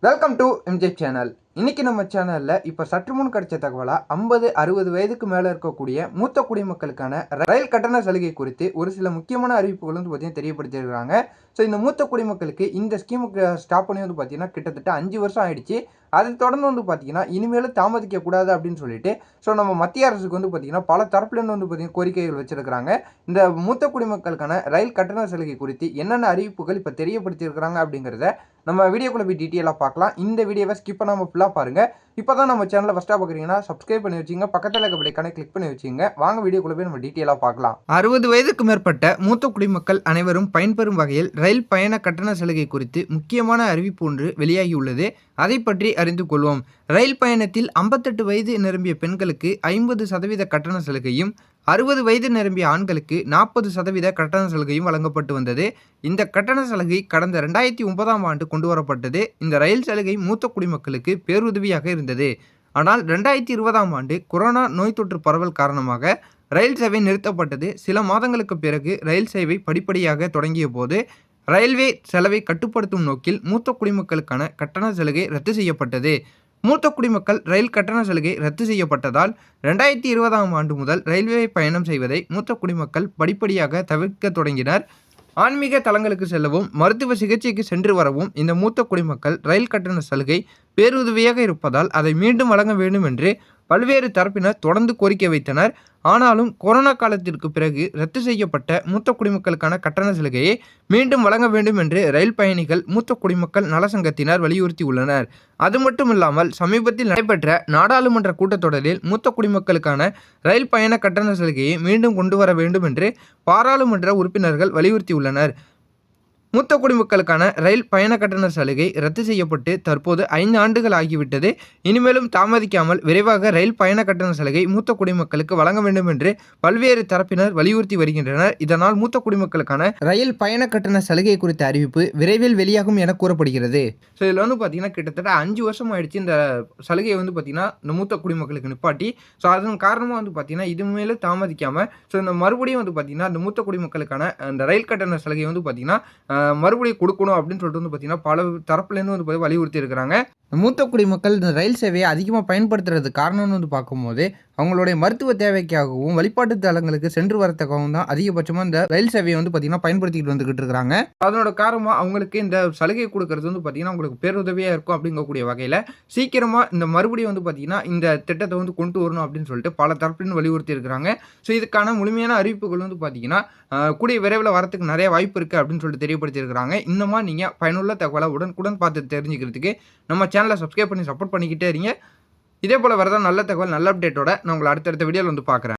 Welcome to MJ channel. இன்னைக்கு நம்ம சேனல்ல இப்ப சற்று முன் கிடைச்ச தகவலா ஐம்பது அறுபது வயதுக்கு மேல இருக்கக்கூடிய மூத்த குடிமக்களுக்கான ரயில் கட்டண சலுகை குறித்து ஒரு சில முக்கியமான அறிவிப்புகள் வந்து பார்த்தீங்கன்னா தெரியப்படுத்தியிருக்கிறாங்க ஸோ இந்த மூத்த குடிமக்களுக்கு இந்த ஸ்கீமுக்கு ஸ்டாப் பண்ணி வந்து பார்த்தீங்கன்னா கிட்டத்தட்ட அஞ்சு வருஷம் ஆயிடுச்சு. அதை தொடர்ந்து வந்து பார்த்தீங்கன்னா இனிமேலும் தாமதிக்க கூடாது அப்படின்னு சொல்லிட்டு ஸோ நம்ம மத்திய அரசுக்கு வந்து பார்த்தீங்கன்னா பல தரப்புலேருந்து வந்து பார்த்தீங்கன்னா கோரிக்கைகள் வச்சிருக்கிறாங்க. இந்த மூத்த குடிமக்களுக்கான ரயில் கட்டண சலுகை குறித்து என்னென்ன அறிவிப்புகள் இப்போ தெரியப்படுத்தியிருக்கிறாங்க அப்படிங்கிறத நம்ம வீடியோக்குள்ள போய் டீட்டெயிலாக பார்க்கலாம். இந்த வீடியோவை ஸ்கிப் பண்ணாமல் ஃபுல்லாக பாருங்கள் இப்போ தான் நம்ம சேனலில் ஃபஸ்ட்டாக பார்க்குறீங்கன்னா சப்ஸ்கிரைப் பண்ணி வச்சுங்க. பக்கத்தில் இருக்க பிள்ளைக்கான கிளிக் பண்ணி வச்சுங்க. வாங்க வீடியோக்குள்ள போய் நம்ம டீட்டெயிலாக பார்க்கலாம். அறுபது வயதுக்கு மேற்பட்ட மூத்த குடிமக்கள் அனைவரும் பயன்பெறும் வகையில் ரயில் பயண கட்டண சலுகை குறித்து முக்கியமான அறிவிப்பு ஒன்று வெளியாகியுள்ளது. அதை பற்றி அறிந்து கொள்வோம். ரயில் பயணத்தில் ஐம்பத்தெட்டு வயது நிரம்பிய பெண்களுக்கு ஐம்பது சதவீத கட்டண சலுகையும் அறுபது வயது நிரம்பிய ஆண்களுக்கு நாற்பது சதவீத கட்டண சலுகையும் வழங்கப்பட்டு வந்தது. இந்த கட்டண சலுகை கடந்த ரெண்டாயிரத்தி ஒன்பதாம் ஆண்டு கொண்டு வரப்பட்டது. இந்த ரயில் சலுகை மூத்த குடிமக்களுக்கு பேருதவியாக இருந்தது. ஆனால் ரெண்டாயிரத்தி இருபதாம் ஆண்டு கொரோனா நோய் தொற்று பரவல் காரணமாக ரயில் சேவை நிறுத்தப்பட்டது. சில மாதங்களுக்கு பிறகு ரயில் சேவை படிப்படியாக தொடங்கிய போது ரயில்வே செலவை கட்டுப்படுத்தும் நோக்கில் மூத்த குடிமக்களுக்கான கட்டண சலுகை ரத்து செய்யப்பட்டது. மூத்த குடிமக்கள் ரயில் கட்டண சலுகை ரத்து செய்யப்பட்டதால் ரெண்டாயிரத்தி இருபதாம் ஆண்டு முதல் ரயில்வே பயணம் செய்வதை மூத்த குடிமக்கள் படிப்படியாக தவிர்க்க தொடங்கினர். ஆன்மீக தலங்களுக்கு செல்லவும் மருத்துவ சிகிச்சைக்கு சென்று வரவும் இந்த மூத்த குடிமக்கள் ரயில் கட்டண சலுகை பேருதவியாக இருப்பதால் அதை மீண்டும் வழங்க வேண்டும் என்று பல்வேறு தரப்பினர் தொடர்ந்து கோரிக்கை வைத்தனர். ஆனாலும் கொரோனா காலத்திற்கு பிறகு ரத்து செய்யப்பட்ட மூத்த குடிமக்களுக்கான கட்டண சலுகையை மீண்டும் வழங்க வேண்டும் என்று ரயில் பயணிகள் மூத்த குடிமக்கள் நலசங்கத்தினர் வலியுறுத்தியுள்ளனர். அது மட்டும் இல்லாமல் சமீபத்தில் நடைபெற்ற நாடாளுமன்ற கூட்டத்தொடரில் மூத்த குடிமக்களுக்கான ரயில் பயண கட்டண சலுகையை மீண்டும் கொண்டு வர வேண்டும் என்று பாராளுமன்ற உறுப்பினர்கள் வலியுறுத்தியுள்ளனர். மூத்த குடிமக்களுக்கான ரயில் பயண கட்டண சலுகை ரத்து செய்யப்பட்டு தற்போது ஐந்து ஆண்டுகள் ஆகிவிட்டது. இனிமேலும் தாமதிக்காமல் விரைவாக ரயில் பயண கட்டண சலுகை மூத்த குடிமக்களுக்கு வழங்க வேண்டும் என்று பல்வேறு தரப்பினர் வலியுறுத்தி வருகின்றனர். இதனால் மூத்த குடிமக்களுக்கான ரயில் பயண கட்டண சலுகை குறித்த அறிவிப்பு விரைவில் வெளியாகும் என கூறப்படுகிறது. ஸோ இதில் வந்து பார்த்தீங்கன்னா கிட்டத்தட்ட அஞ்சு வருஷம் ஆயிடுச்சு இந்த சலுகையை வந்து பார்த்தீங்கன்னா இந்த மூத்த குடிமக்களுக்கு நிப்பாட்டி. ஸோ அதன் காரணமாக வந்து பார்த்தீங்கன்னா இது மேலும் தாமதிக்காமல் ஸோ இந்த மறுபடியும் வந்து பார்த்தீங்கன்னா இந்த மூத்த குடிமக்களுக்கான அந்த ரயில் கட்டண சலுகை வந்து பார்த்தீங்கன்னா மறுபடியும் கொடுக்கணும் அப்படின்னு சொல்லிட்டு வந்து பார்த்தீங்கன்னா பல தரப்புலேருந்து வந்து பார்த்தீங்கன்னா வலியுறுத்தி இருக்கிறாங்க. மூத்த குடிமக்கள் இந்த ரயில் சேவையை அதிகமாக பயன்படுத்துறது காரணம்னு வந்து பார்க்கும்போது அவங்களுடைய மருத்துவ தேவைக்காகவும் வழிபாட்டு தலங்களுக்கு சென்று வரத்துக்காகவும் தான் அதிகபட்சமாக இந்த ரயில் சேவையை வந்து பார்த்தீங்கன்னா பயன்படுத்திக்கிட்டு வந்துக்கிட்டு இருக்கிறாங்க அதனோட காரணமாக அவங்களுக்கு இந்த சலுகை கொடுக்கறது வந்து பார்த்தீங்கன்னா அவங்களுக்கு பேருதவியாக இருக்கும் அப்படிங்கக்கூடிய வகையில் சீக்கிரமாக இந்த மறுபடியும் வந்து பார்த்தீங்கன்னா இந்த திட்டத்தை வந்து கொண்டு வரணும் அப்படின்னு சொல்லிட்டு பல தரப்பிலும் வலியுறுத்தி இருக்கிறாங்க. ஸோ இதுக்கான முழுமையான அறிவிப்புகள் வந்து பார்த்தீங்கன்னா கூடிய விரைவில் வரத்துக்கு நிறைய வாய்ப்பு இருக்குது அப்படின்னு சொல்லிட்டு தெரியப்படுத்தியிருக்கிறாங்க இந்த மாதிரி நீங்கள் பயனுள்ள தகவலை உடனுக்குடன் பார்த்து தெரிஞ்சுக்கிறதுக்கு நம்ம சேனலை சப்ஸ்கிரைப் பண்ணி சப்போர்ட் பண்ணிக்கிட்டே இருங்க. இதே போல் வரதான் நல்ல தகவல் நல்ல அப்டேட்டோட நான் உங்களை அடுத்தடுத்த வீடியோவில் வந்து பார்க்குறேன்.